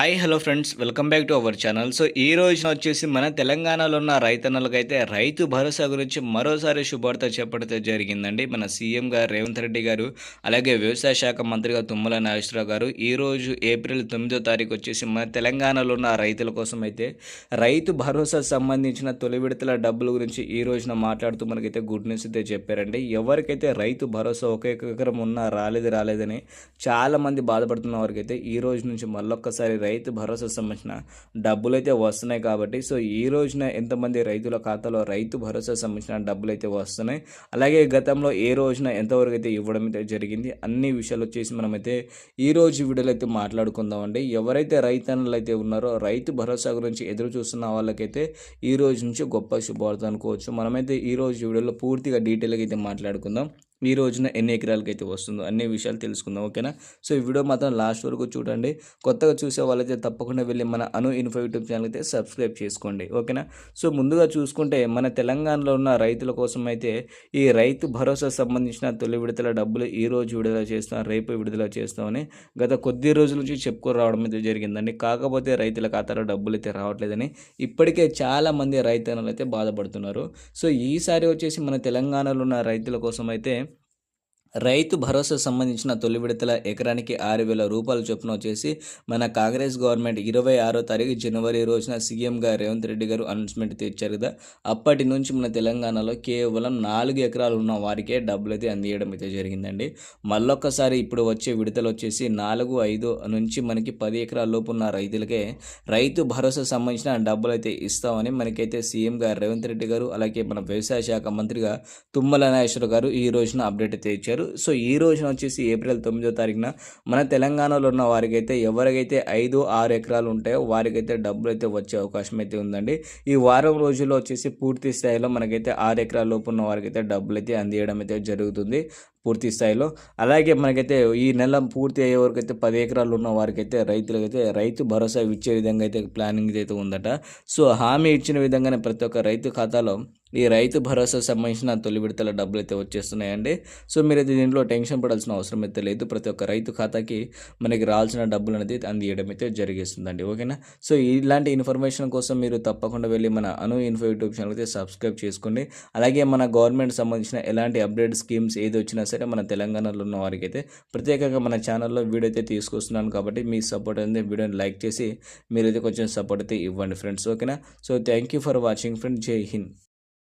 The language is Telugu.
Hi hello friends welcome back to our channel so ఈ రోజున వచ్చేసి మన తెలంగాణలో ఉన్న రైతన్నలకైతే రైతు భరోసా గురించి మరోసారి శుభార్త చెప్పడం జరిగిందండి. మన సీఎం గారు రేవంత్ రెడ్డి గారు అలాగే వ్యవసాయ శాఖ మంత్రిగా తుమ్మల నాగేశ్వరరావు గారు ఈ రోజు ఏప్రిల్ తొమ్మిదో తారీఖు వచ్చేసి మన తెలంగాణలో ఉన్న రైతుల కోసం అయితే రైతు భరోసా సంబంధించిన తొలి విడతల డబ్బుల గురించి ఈ రోజున మాట్లాడుతూ మనకైతే గుడ్ న్యూస్ అయితే చెప్పారండి. ఎవరికైతే రైతు భరోసా ఒక ఎకరం ఉన్నా రాలేదు రాలేదని చాలామంది బాధపడుతున్న వారికైతే ఈ రోజు నుంచి మళ్ళొక్కసారి రైతు భరోసా సంబంధించిన డబ్బులు అయితే వస్తున్నాయి కాబట్టి సో ఈ రోజున ఎంతమంది రైతుల ఖాతాలో రైతు భరోసా సంబంధించిన డబ్బులు అయితే వస్తున్నాయి. అలాగే గతంలో ఏ రోజున ఎంతవరకు అయితే ఇవ్వడం అయితే జరిగింది అన్ని విషయాలు వచ్చేసి మనమైతే ఈ రోజు వీడియోలో అయితే మాట్లాడుకుందామండి. ఎవరైతే రైతన్నులు అయితే ఉన్నారో రైతు భరోసా గురించి ఎదురు చూస్తున్న వాళ్ళకైతే ఈ రోజు నుంచి గొప్ప శుభవార్త అనుకోవచ్చు. మనమైతే ఈ రోజు వీడియోలో పూర్తిగా డీటెయిల్గా అయితే మాట్లాడుకుందాం. ఈ రోజున ఎన్ని ఎకరాలకి అయితే వస్తుందో అన్ని విషయాలు తెలుసుకుందాం ఓకేనా? సో ఈ వీడియో మాత్రం లాస్ట్ వరకు చూడండి. కొత్తగా చూసే వాళ్ళైతే తప్పకుండా వెళ్ళి మన అను ఇన్ఫో యూట్యూబ్ ఛానల్ అయితే సబ్స్క్రైబ్ చేసుకోండి ఓకేనా? సో ముందుగా చూసుకుంటే మన తెలంగాణలో ఉన్న రైతుల కోసం అయితే ఈ రైతు భరోసా సంబంధించిన తొలి విడతల డబ్బులు ఈ రోజు విడుదల చేస్తాం రేపు విడుదల చేస్తామని గత కొద్ది రోజుల నుంచి చెప్పుకొని రావడం అయితే జరిగిందండి. కాకపోతే రైతుల ఖాతాలో డబ్బులు అయితే రావట్లేదని ఇప్పటికే చాలా మంది రైతన్నలు అయితే బాధపడుతున్నారు. సో ఈసారి వచ్చేసి మన తెలంగాణలో ఉన్న రైతుల కోసం అయితే రైతు భరోసా సంబంధించిన తొలి విడతల ఎకరానికి ఆరు వేల రూపాయల చొప్పున వచ్చేసి మన కాంగ్రెస్ గవర్నమెంట్ ఇరవై ఆరో తారీఖు జనవరి రోజున సీఎంగా రేవంత్ రెడ్డి గారు అనౌన్స్మెంట్ తెచ్చారు కదా. అప్పటి నుంచి మన తెలంగాణలో కేవలం నాలుగు ఎకరాలు ఉన్న వారికే డబ్బులు అయితే అందియడం అయితే జరిగిందండి. మళ్ళొక్కసారి ఇప్పుడు వచ్చే విడతలు వచ్చేసి నాలుగు ఐదు నుంచి మనకి పది ఎకరాల లోపు ఉన్న రైతులకే రైతు భరోసా సంబంధించిన డబ్బులు అయితే ఇస్తామని మనకైతే సీఎం గారు రేవంత్ రెడ్డి గారు అలాగే మన వ్యవసాయ శాఖ మంత్రిగా తుమ్మల నాగేశ్వర గారు ఈ రోజున అప్డేట్ అయితే ఇచ్చారు. సో ఈ రోజున వచ్చేసి ఏప్రిల్ తొమ్మిదో తారీఖున మన తెలంగాణలో ఉన్న వారికైతే ఎవరికైతే ఐదు ఆరు ఎకరాలు ఉంటాయో వారికైతే డబ్బులు అయితే వచ్చే అవకాశం అయితే ఉందండి. ఈ వారం రోజుల్లో వచ్చేసి పూర్తి స్థాయిలో మనకైతే ఆరు ఎకరాల లోపు ఉన్న వారికైతే డబ్బులు అయితే అందియడం అయితే జరుగుతుంది. పూర్తి స్థాయిలో. అలాగే మనకైతే ఈ నెల పూర్తి అయ్యే వరకు అయితే పది ఎకరాలు ఉన్న వారికైతే రైతులకైతే రైతు భరోసా ఇచ్చే విధంగా అయితే ప్లానింగ్ అయితే ఉందట. సో హామీ ఇచ్చిన విధంగానే ప్రతి ఒక్క రైతు ఖాతాలో ఈ రైతు భరోసా సంబంధించిన తొలి విడతల డబ్బులు అయితే వచ్చేస్తున్నాయండి. సో మీరైతే దీంట్లో టెన్షన్ పడాల్సిన అవసరం అయితే లేదు. ప్రతి ఒక్క రైతు ఖాతాకి మనకి రావాల్సిన డబ్బులు అనేది అందియడం అయితే జరిగేస్తుందండి. ఓకేనా? సో ఇలాంటి ఇన్ఫర్మేషన్ కోసం మీరు తప్పకుండా వెళ్ళి మన అను ఇన్ఫో యూట్యూబ్ ఛానల్ అయితే సబ్స్క్రైబ్ చేసుకోండి. అలాగే మన గవర్నమెంట్ సంబంధించిన ఎలాంటి అప్డేట్ స్కీమ్స్ ఏది వచ్చినా సరే మన తెలంగాణలో ఉన్న వారికి అయితే ప్రత్యేకంగా మన ఛానల్లో వీడియో అయితే తీసుకొస్తున్నాను కాబట్టి మీ సపోర్ట్ అనేది వీడియోని లైక్ చేసి మీరైతే కొంచెం సపోర్ట్ అయితే ఇవ్వండి ఫ్రెండ్స్ ఓకేనా? So thank you for watching friend జై హింద్.